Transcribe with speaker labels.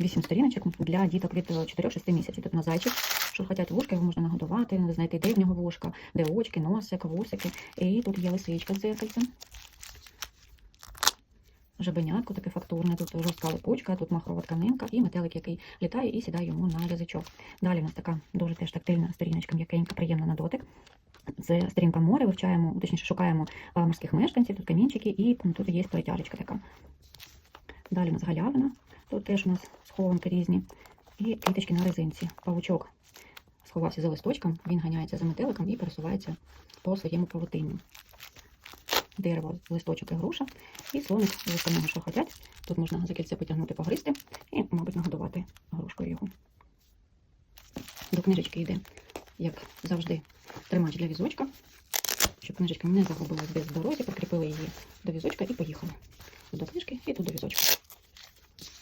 Speaker 1: Вісім сторіночок для діток від 4-6 місяців. Тут на зайчик, що хочуть вушка, його можна нагодувати, знайти, де в нього вушка, де очки, носик, вусики. І тут є лисичка з дзеркальцем. Жабенятко таке фактурне, тут жорстка липучка, тут махрова тканинка і метелик, який літає і сідає йому на язичок. Далі у нас така дуже теж тактильна сторіночка, м'якенька, приємна на дотик. Це сторінка моря, вивчаємо, точніше шукаємо морських мешканців, тут камінчики, і тут є перетяжечка така. Далі у нас галявина, тут теж у нас схованки різні. І квіточки на резинці. Павучок сховався за листочком, він ганяється за метеликом і пересувається по своєму павутинню. Дерево, листочок і груша, і слоник з що хотять. Тут можна за кільце потягнути, погризти і, мабуть, нагодувати грушкою його. До книжечки йде, як завжди, тримач для візочка, щоб книжечка не загубилась без дорозі, прикріпили її до візочка і поїхали. До книжки і тут до візочка.